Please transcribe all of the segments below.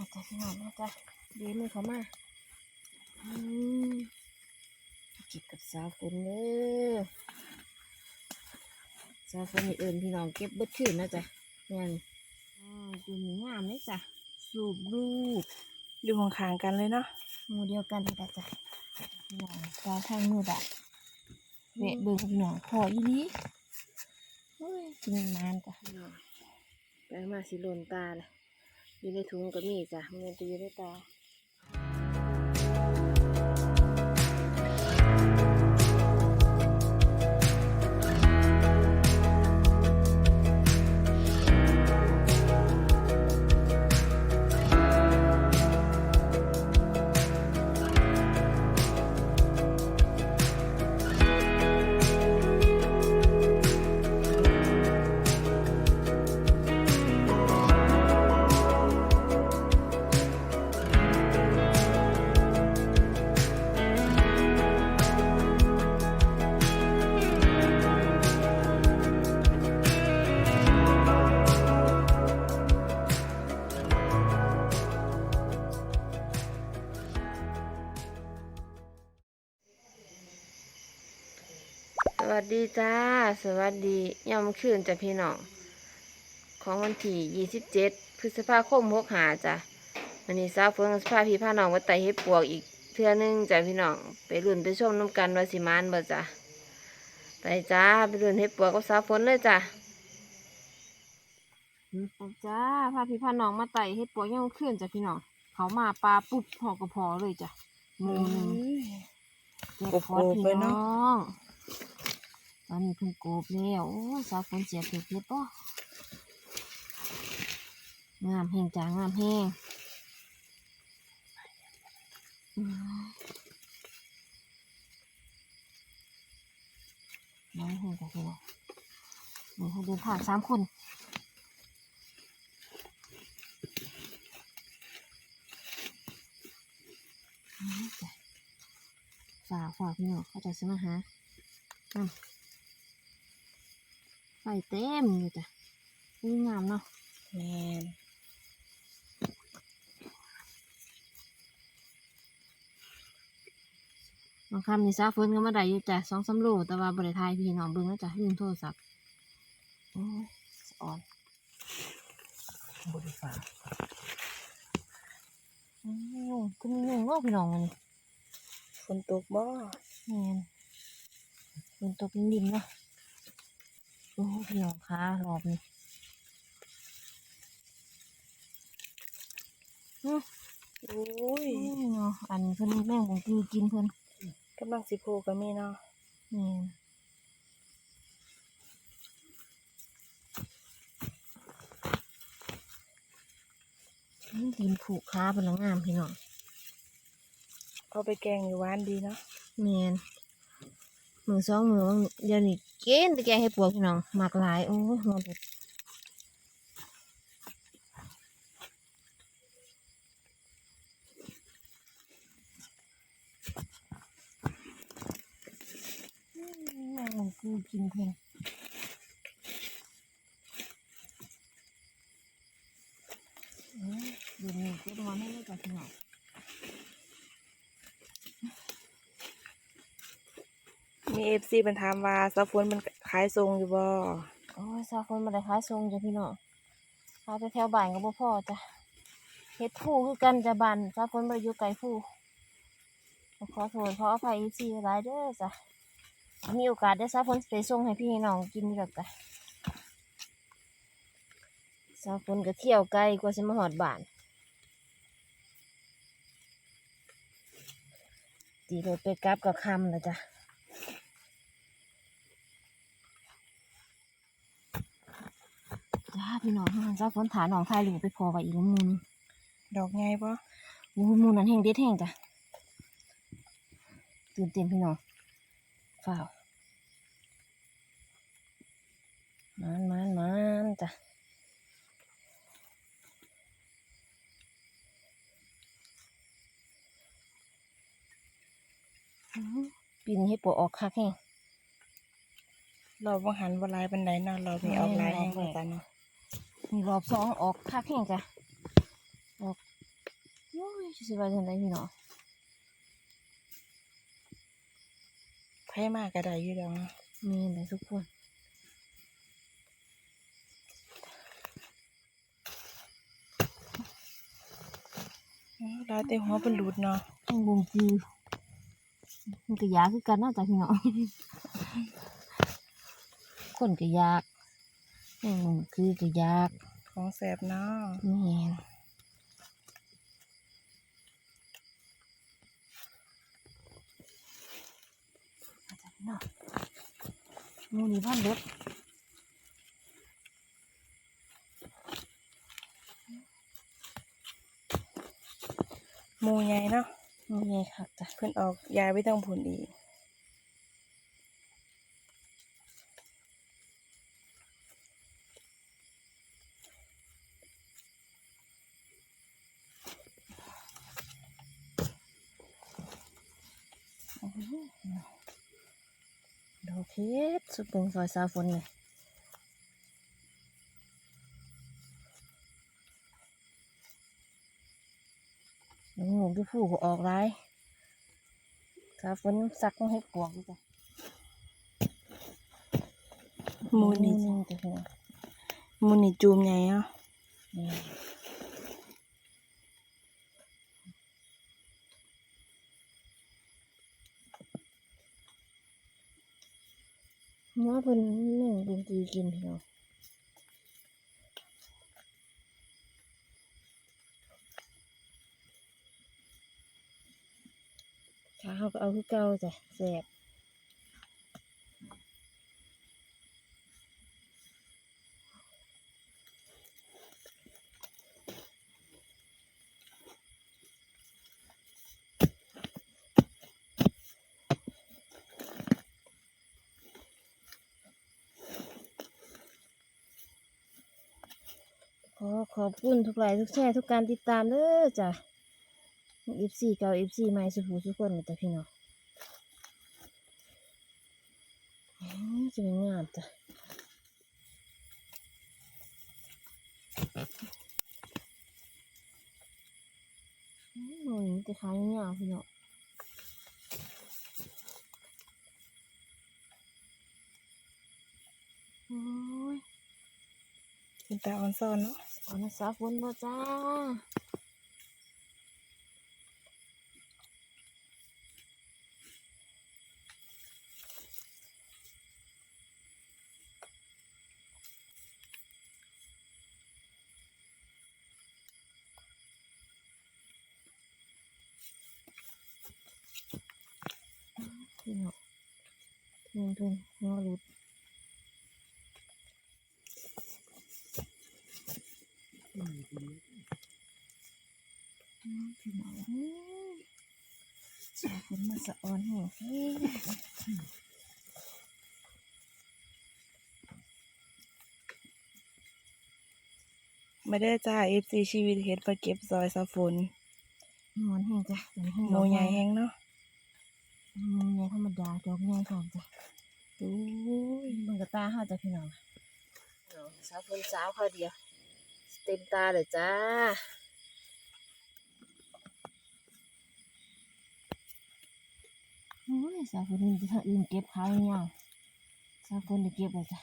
มาจ้ะพี่น้องมาจ้ะเดี๋ยวมือเขามาอืมจิบกับสาวฝนเด้อสาวฝนนี่เอิญพี่น้องเก็บเบิดขึ้นนะจ๊ะเนี่ยนี่อ๋อดูนี่งามเลยจ้ะสูบรูปอยู่ข้างๆกันเลยเนาะหมูเดียวกันนี่ละจ้ะพี่น้องตาทางมือแบบเวะเบิ่งพี่น้องพออีนี้โอ้ยกินนานจ้ะพี่น้องไปมาสิหล่นตาเลย อยู่ในถุงก็มีจ้ะมันจะอยู่ในตา จ้า สวัสดียามคืนจ้ะพี่น้อง ของวันที่ยี่สิบเจ็ดพฤษภาคมหกหาจ้ะวันนี้สาวเฟิงสภาพี่พาน้องมาไต่เห็ดปวกอีกเทื่อนึงจ้ะพี่น้อง ไปรุ่นไปชมน้ำกันว่าสิมานบ่จ้ะไปจ้า ไปรุ่นเห็ดปวกกับสาวฝนเลยจ้ะไปจ้าพาพี่พาน้องมาไต่เห็ดปวกยามคืนจ้ะพี่น้อง เขามาปลาปุ๊บหอกกระพอเลยจ้ะหมูหนึ่งเจ็บคอพี่น้อง ตอนนี้เพิ่งโกบแล้วโอ้สาวฝนเสียถือเพชรป่ะงามแห้งจ้างามแห้งน้อยแห้งจ้ะพี่น้องนี่ให้เดินทางสามคนฝากฝากพี่น้องเขาจะซื้อมาหาอะ ไฟเต็มอยู่จ้ะนี่งามเนาะแมนบางคำนี่ซาเฟินก็มาได้อยู่จ้ะสองสามโลแต่ว่าบริทายพี่น้องเบิ่งแล้วจ้ะลืมโทรศัพท์โอ้ยสะอ่อนบริฟ้าโอ้ยก็มียุงเนาะพี่น้องมันนี่ฝนตกบ่แม่นเป็นตัวเป็นดินเนาะ โอ้ยพี่น้องคะรอบนี้อื้อโอ้ยอุ้ยเนาะอันเพิ่นแม่งบงคือกินเพิ่นกำลังสิโพก็มีเนาะแม่นอื้อดินผูกขาเป็นละงามพี่น้องเอาไปแกงอยู่หวานดีเนาะแม่น มือสองมือเดี๋ยวนี้เกณฑ์ตะแกงให้ปวกพี่น้องหมากหลายโอ้ยหัวเด็ดอื้อแม่งบงคือกินเพิ่นเดี๋ยวนี้ก็มาให้เลยกับพี่น้อง มีเอฟซีมันถามว่าซาฝนมันขายทรงอยู่บ่โอ้ยซาคนมาได้ขายทรงจ้ะพี่น้องขายแต่แถวบ้านก็บ่พอจ้ะเฮ็ดผู้คือกันจะบ้านซาคนบ่ได้อยู่ไกลผู้ขอโทษขออภัยอีซีหลายเด้อจ้ะมีโอกาสได้ซาคนไปส่งให้พี่น้องกินกว่าจ้ะซาคนก็เที่ยวไกลกว่าสิมาฮอดบ้านตีรถไปกลับก็ค่ำแล้วจ้ะ จ้าพี่น้องมันจ้าฝนฐานหนองทายหลูไปพอไว้อีกแล้วมูนดอกไงบ่มูมูนั้นแห้งเด็ดแห้งจ้ะตื่นเต้นพี่น้องฝ้าวมันมันมันจ้ะอื้อปีนี้ให้ปวออกคักแห้งเราบ่หันบ่หลายปานใดเนาะเรามีออกหลายแห่งเหมือนกันเนาะ มีรอบสองออกคักแห้งจ้ะออกโอ้ยจะสิว่าจังไดพี่น้องไพ่มากกระไดอยู่ดอกเนาะมีอะไรทุกคนอ๋อลายแต่หัวเป็นหลุดเนาะข้างบนคือมันก็ยากคือกันเนาะจ้ะพี่น้องคนก็ยาก ข้างบนคือก็ยากของแสบเนาะนี่นมาจ้ะพี่น้องหมูนี่บ้านรถหมูใหญ่เนาะหมูใหญ่คักจ้ะเพิ่นออกยายไว้ตั้งผลอีก ดอกเพชรสุดเปิงซอยซาฝนเลยหนูหนูที่ผู้ก็ออกไรซาฝนซักต้องให้ปวกอยู่จ้ะหมูนี่หนึงจ้ะพี่น้องหมูนี่จูมใหญ่เนาะ นี่าเพิ่นหนึ่งเป็นตรีกินพี่น้องขาเขาก็เอาคือเก่าจ้ะแสบ ขอขอบคุณทุกไลค์ทุกแชร์ทุกการติดตามเด้อจ้ะเอฟซีเก่าเอฟซีใหม่สุภูทุกคนเลยจ้ะพี่น้องอื้อจะเป็นงามจ้ะโอ้ยมันจะขายยาวๆพี่น้องโอ้ยเป็นตาออนซอนเนาะ นะสาฝนบ่จ้าพี่น้องเงินทุนงอรุดอืมพี่น้องเอ้ย สาฝนมาสะออนแห้งเฮ้ยไม่ได้จ้า FC ชีวิตเฮ็ดมาเก็บซอยสะฝนนอนแห้งจ้ะตอนนี้หมูใหญ่แฮงเนาะหมูใหญ่ธรรมดาดอกใหญ่ก่อนจ้ะโอ้ยมึงกับตาเฮาจ้ะพี่น้องน้องสาวคนสาวเขาเดียว เต็มตาเลยจ้าโอ้ย สาวคนนี้จะทางอื่นเก็บขายยังสาวคนจะเก็บเลยจ้ะ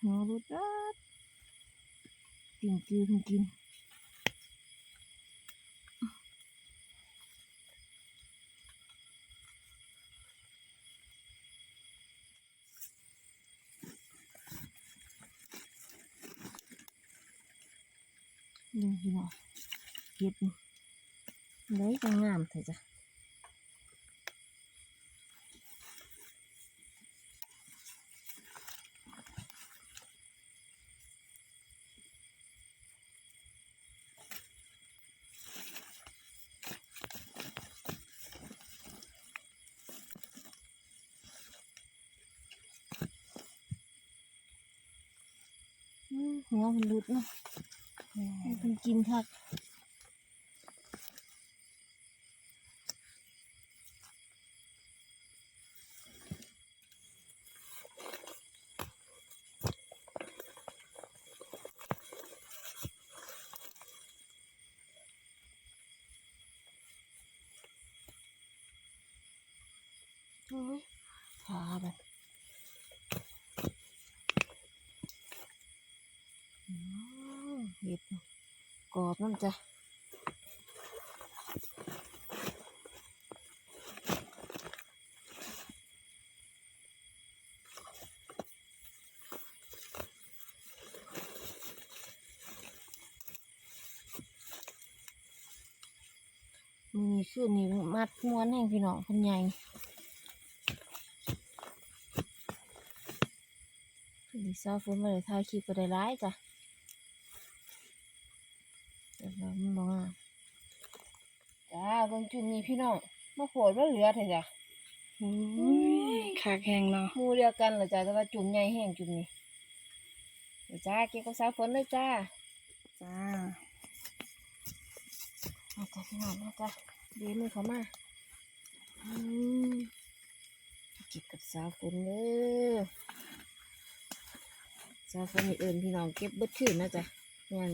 หัวรุดรัดกินกิน พี่น้องเก็บเลยจะงามเถอะจ้ะอืมหัวมันหลุดเนาะ ให้เพิ่นกินคักอ้ยขาแบบอืมเห็ดกรอบน้ำจ้ะ มือขึ้นนี่มัดม้วนแห่งพี่น้องคนใหญ่คือดิซาฝนมาเลยถ่ายคลิปก็ได้ร้ายจ้ะเดี๋ยวเรามันบอกว่าจ้าเบางจุ่มนี้พี่น้องมาโผล่ว่าเหลือเถอะจ้ะอุ้ยขากแห้งเนาะหมูเดียวกันเหรอจ้ะแต่ว่าจุ่มใหญ่แห้งจุ่มนี้เดี๋ยวจ้าเก็บกับสาวฝนเลยจ้าจ้ามาจ้ะพี่น้องมาจ้ะ เดีมือเขามาอืมเก็บกับสาวฝนเลยสาวฝนนี่เอิญพี่น้องเก็บเบิดขึ้นนะจ้ะงาน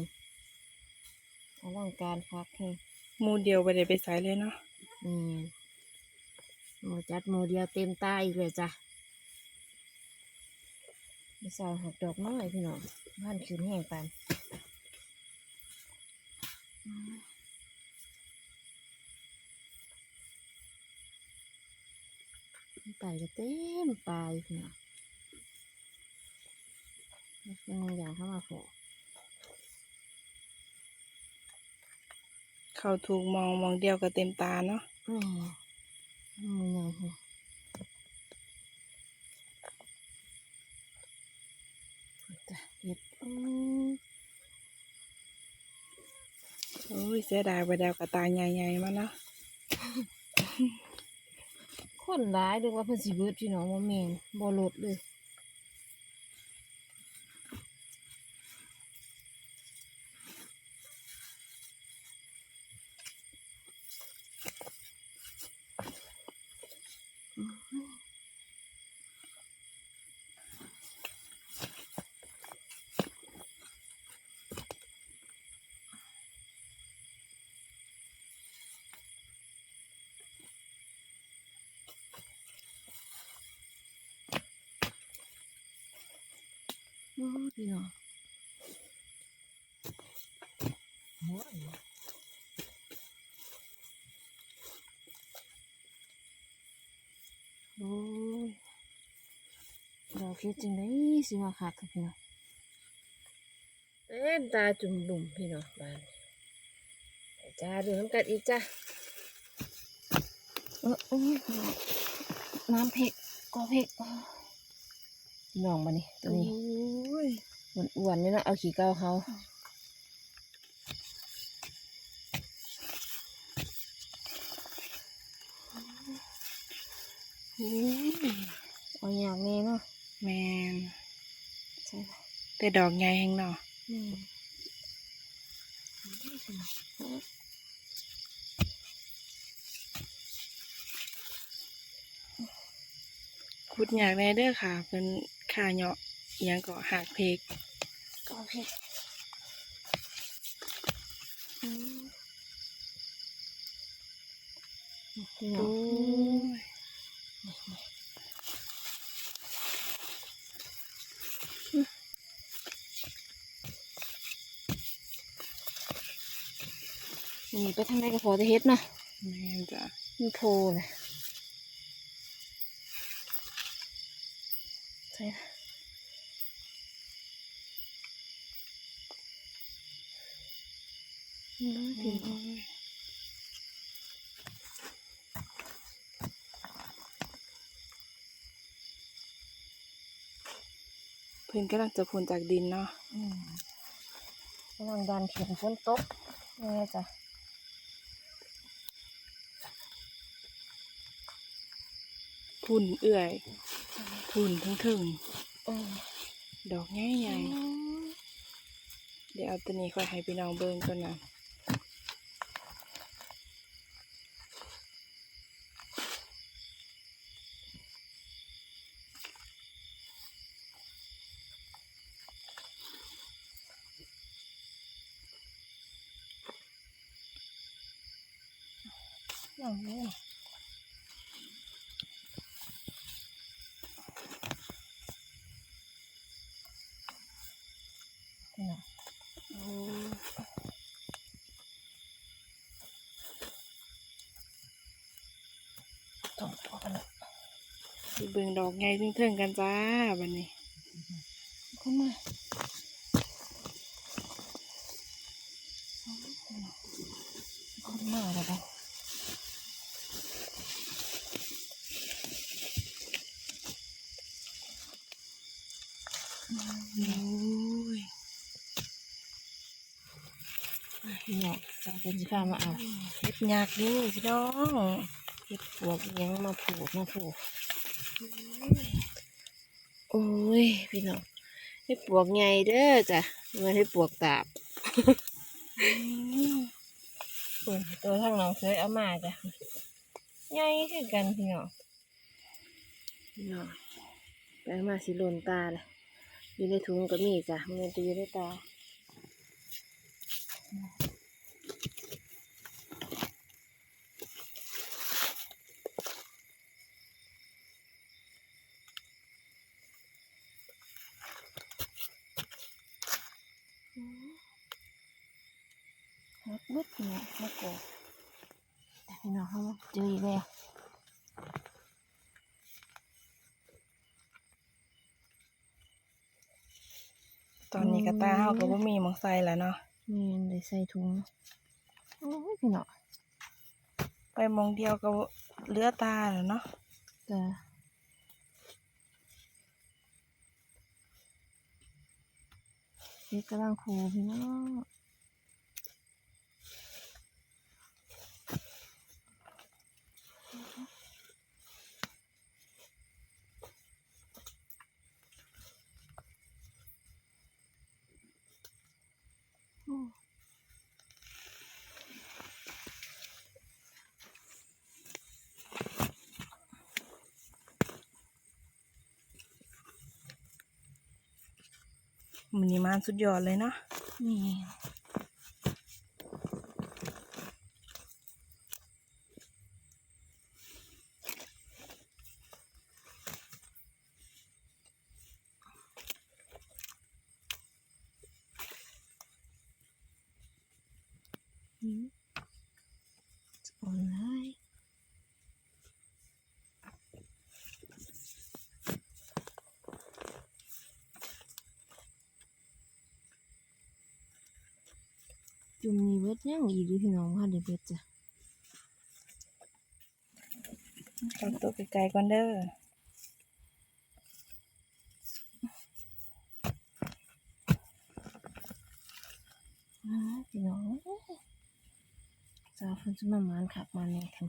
อลังการคักแห้งหมูเดียวไปได้ไปใส่เลยเนาะนี่หมูจัดหมูเดียวเต็มตาอีกเลยจ้ะมีสาวหักดอกน้อยพี่น้องบ้านคืนแห้งปัน ไปก็เต็มปลายพี่น้องมันอย่างเข้ามาโผล่เข้าถูกมองมองเดียวก็เต็มตาเนาะนี่มือใหญ่ค่ะจ้ะเห็ดอืมโอ้ยเสียดายไปแล้วกับตาใหญ่ๆมาเนาะ คนร้ายดูว่าเพิ่นสิเบิดพี่น้องบ่แม่นบ่ลดเลย โอ้พี่น้องโอ้ยเราคิดจังไดสิว่าคักค่ะพี่น้องเอ็นตาจุ่มบุ่มพี่น้องบ้านไปจ้าดูน้ำกัดอีกจ้าเออเออน้ำเผ็ดก็เผ็ดอ้อพี่น้องมานี่ตัวโอ้นี้ ยมันอ้วนนี่เนาะเอาขี้เกาเขาโอ้ยเอาอย่างนี้เนาะแมนใช่ค่ะแต่ดอกใหญ่แห้งเนาะนี่ขุดอยากได้เด้อค่ะเป็นขาเหยาะเอี ยงก็หักเพกก็โอเคอืมพี่น้โอ้องยนี่ไปทางไหนก็พอจะเฮ็ดเนาะแมนจ้ะมีโพเลยใช่ค่ะอืม พี่น้องเพิ่นกำลังจะพ้นจากดินเนาะอืมกำลังดันเขียนฝนตกนี่จ้ะพุ่นเอื่อยพุ่นทั้งถึงอืมดอกใหญ่ๆเดี๋ยวเอาตัวนี้ค่อยให้พี่น้องเบิ่งก่อนนะ อย่อ้ต้องพอกันละสิเบิ่งดอกไงเทิงๆกันจ้าบัดนี้เข้ามา โอ้ยเนี่ยจะเป็นสิพามาเอาเฮ็ดยากอยู่พี่น้องเห็ดปวกยังมาผูกมาผูกโอ้ยพี่น้องเห็ดปวกใหญ่เด้อจ้ะเงินเห็ดปวกตาบตัวทางน้องเคยเอามาจ้ะใหญ่คือกันพี่น้องพี่น้องไปมาสิหล่นตาเลย อยู่ในถุงก็มีจ้ะมันจะอยู่ในตาฮักบึดเนี่ยฮักโกบแต่พี่น้องเขาเจออีกแล้ว ตอนนี้ กระตาเฮาก็บ่มีหมองใส่แล้วเนาะแม่นได้ใส่ถุงโอ้ยพี่น้องไปหมองเดียวก็เหลือตาแล้วเนาะจ้ะเด็กกำลังคูพี่น้อง มันนี่มานสุดยอดเลยเนาะนี่ อืมจะอ่อนเลยจุ่มนี่เบิด ยังอีกอยู่พี่น้องว่าเดี๋ยวเบิดจ้ะขอตัวไกลๆก่อนเด้ออ่าพี่น้องสาวฝนจะมามานขับมาเนี่ยทั้ง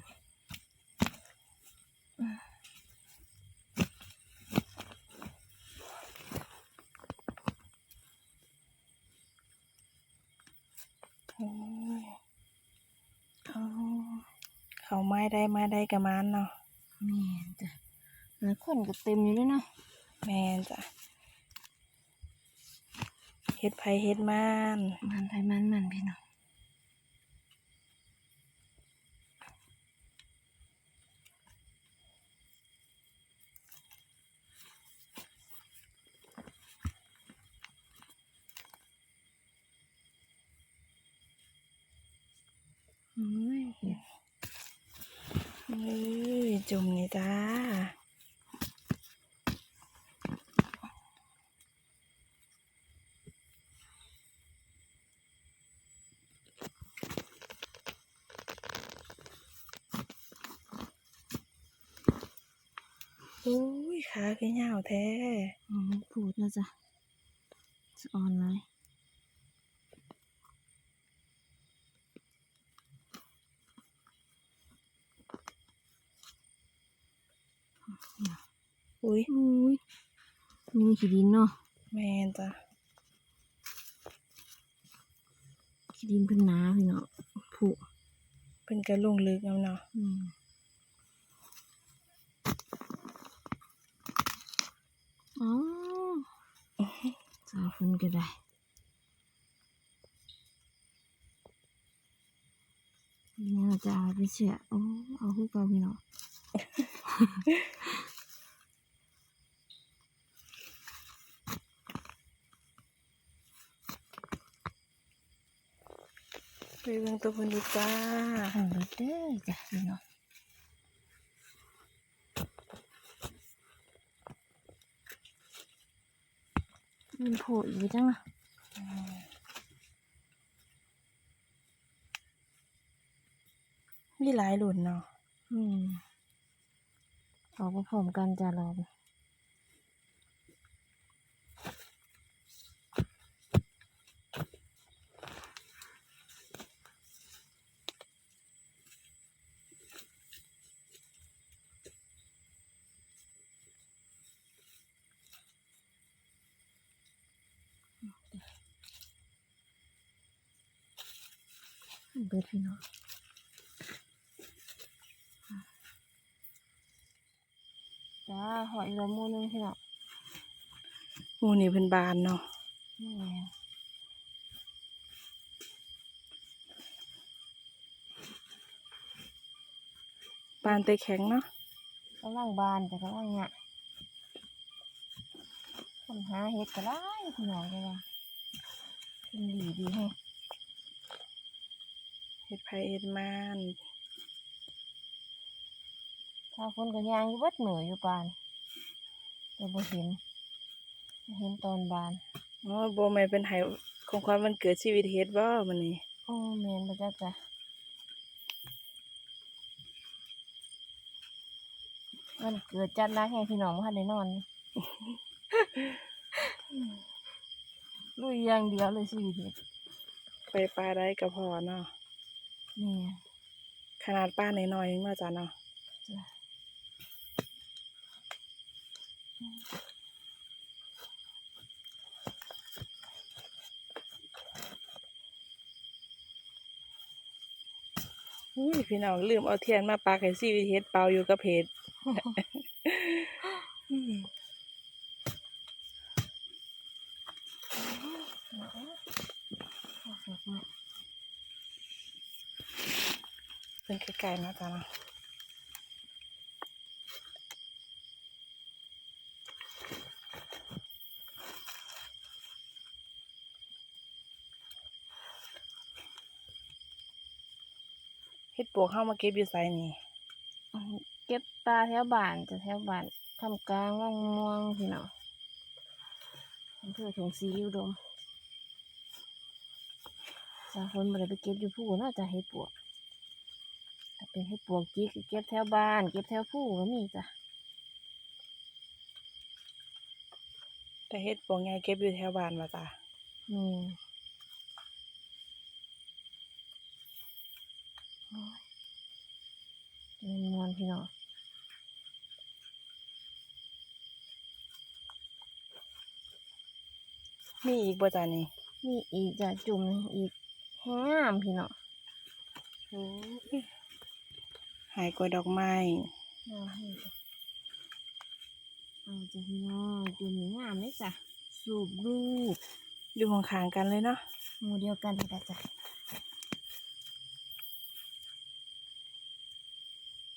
โอ้ยเอาเขา ไม้ได้ไม้ได้กับมันเนาะแม่นจ้ะแล้วคนก็เต็มอยู่ด้วยเนาะแม่นจ้ะเฮ็ดไผเฮ็ดมันมันไทยมันมันพี่น้องโอ้ย เอ้ยจุ่มนี่จ้า โอ้ยขาคือยาวแท้อืมพูดนะจ๊ะจะออนไลน์อุ้ยอุ้ยมีขี้ดินเนาะแม่นจ้ะขี้ดินเพิ่นหนาพี่เนาะผุเป็นกระลุงลึกเอาเนาะอืม อ๋อสาวฝนก็ได้นี่เราจะเอาไปเสียโอ้เอาคือเก่าพี่เนาะไปเบิ่งตัวเพิ่นดีจ้าเอาเลยเด้อจ้ะพี่เนาะ มันโผล่อยู่จังนะมีหลายหลุนเนาะ อืมออกมาพร้อมกันจ้ะเรา เบิดพี่น้องจ้าหอยละมูนึงพี่น้องหมูนี่เพิ่นบานเนาะนี่แหละบานแต่แข็งเนาะกำลังบานแต่กำลังเนี่ยคนหาเห็ดก็ได้พี่น้องเลยว่าเป็นดีดีให้ เฮ็ดไผเฮ็ดมานถ้าคนก็ยางอยู่เบิดเหนืออยู่ปานแต่บ่เห็นบ่เห็นตอนบานอ๋อบ่แม่นเป็นไห้ของความวันเกิดชีวิตเฮ็ดบ่มื้อนี้โอ้แม่นบ่จ้าจ้ะวันเกิดจัดรักให้พี่น้องบ่ทันได้นอน ลุยอย่างเดียวเลยชีวิตนี้ไปปลาได้ก็พอเนาะ นี่ขนาดป้าน้อยๆยังว่าจ้ะเนาะจ้ะอุ้ยพี่น้องลืมเอาเทียนมาปักให้ชีวิตเฮ็ดเป่าอยู่กับเฮ็ด อืมเป็น ไกลๆเนาะจ้าเฮ็ดปวกเข้ามาเก็บอยู่ไสนี่เก็บปลาแถวบ้านจะแถวบ้านทำกลางว่างม่วงพี่น้องอำเภอถุงสีอุดมสาคนบ่ได้ไปเก็บอยู่ผู้น่าจะเฮ็ดปวก เป็นเฮ็ดปวกจีก็เก็บแถวบ้าน เก็บแถวผู้ก็มีจ้ะแต่เฮ็ดปวกไงเก็บอยู่แถวบ้านว่าจ้ะมีโอ้ยเดินมวนพี่น้องมีอีกบ่จ้ะนี่มีอีกจ้ะจุ่มหนึ่งอีกแห้งงามพี่น้องโอ้ยหายกว่าดอกไม้น่าให้จ้ะเอาจ้ะพี่น้องจุ่มงามเลยจ้ะสูบลูกอยู่ข้างๆกันเลยเนาะหมูเดียวกันนี่แหละจ้ะ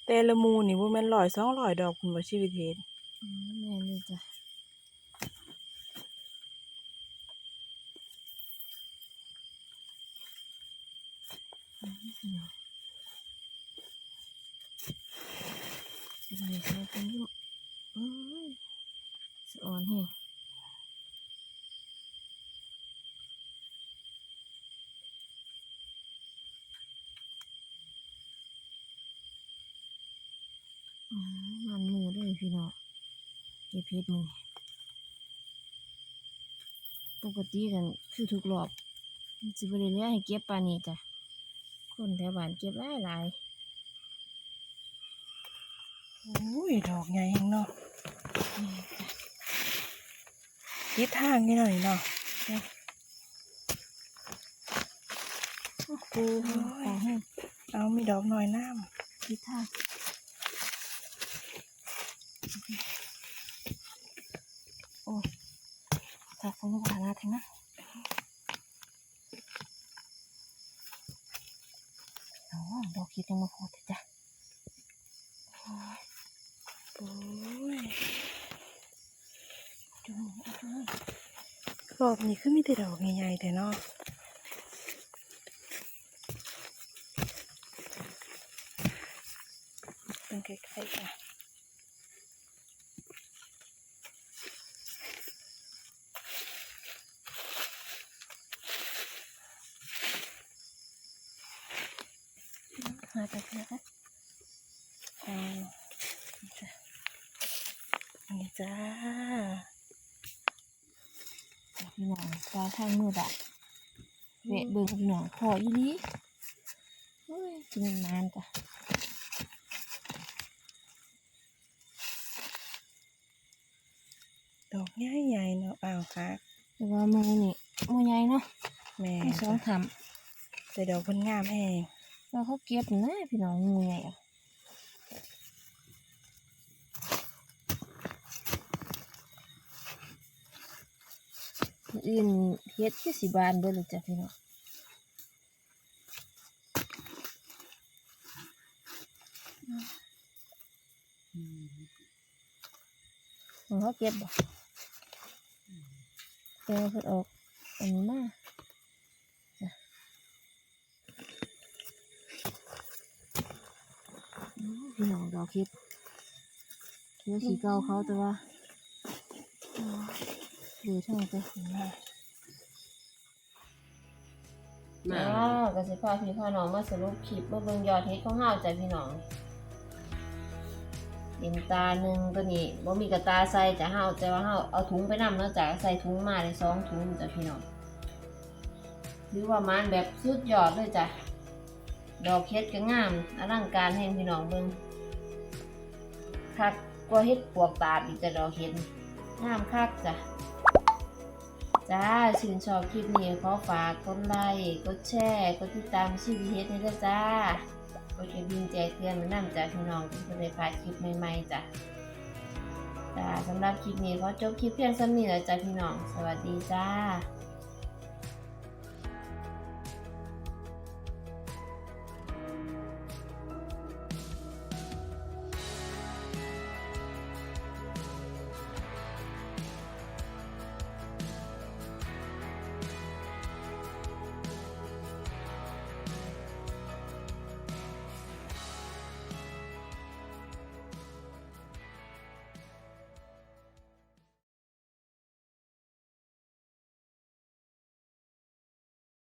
แต่ละหมูนี่บ่แม่น100 200ดอกพุ่นบ่ชีวิตเฮ็ดอืมแม่นเลยจ้ะอืม พี่น้องสิบเอ็ดแล้เป็นยมสะอ่อนแห้งมันมือเลยพี่น้องเก็บเพชรมือปกติกันคือทุกรอบสิบริเลียให้เก็บปานี้จ้ะคนแถวบ้านเก็บหลายหลาย อุ้ยดอกใหญ่แฮงเนาะๆนี่จ้ะคิดทางนี่หน่อยเนาะปูเอามีดอกหน้อยน้ำทิศทางโอ้ถ้าคงผ่านหน้าทางนั้นอ๋อดอกคิดยังมาพอแต่จ้ะ รอบนี้คือมีแต่ดอกใหญ่ๆแต่เนาะเป็นใกล้ๆกันหาตะเกียบ ปลาข้างมือดักเวะเบิ่งพี่น้องพออีนี้เฮ้ยกินนานจ้ะดอกใหญ่ๆเนาะอ้าวค่ะแต่ว่ามือนี่มือใหญ่เนาะแม่ไม่สองทแต่ดอกเพิ่นงามแฮงำแล้วเขาเก็บนะพี่น้องมือใหญ่อะ อื่นเฮ็ดคือสิบานเบิดเลยจ้ะพี่น้องเขาเก็บบ่เก็บเพิ่นออกอันมาพี่น้องดอกเฮ็ดเดี๋ยวสีเก่าเขาแต่ว่า ดูช่างไปมาอ้าวก็สิพาพี่พาน้องมาสรุปคลิปมาเบิ่งยอดเฮ็ดของเฮาจ้ะพี่น้องเห็นตาหนึ่งตัวนี้บ่มีกระตาใส่จ้ะเฮาแต่ว่าเฮาเอาถุงไปนำเนาะจ้ะใส่ถุงมาได้สองถุงจ้ะพี่น้องหรือว่ามันแบบสุดยอดเลยจ้ะดอกเฮ็ดก็งามอลังการแห่งพี่น้องเบิ่งคักกว่าเฮ็ดปวกตาดอีกจ้ะดอกเฮ็ดงามคักจ้ะ จ้าชื่นชอบคลิปนี้ขอฝากกดไลค์กดแชร์กดติดตามชีวิตเฮ็ดให้ด้วยจ้ากดกระดิ่งแจ้งเตือนมานำจากพี่น้องที่จะได้พลาดคลิปใหม่ๆจ้ะจ้าสำหรับคลิปนี้ขอจบคลิปเพียงซ้นนี้แล้วจ้ะพี่น้อง สวัสดีจ้า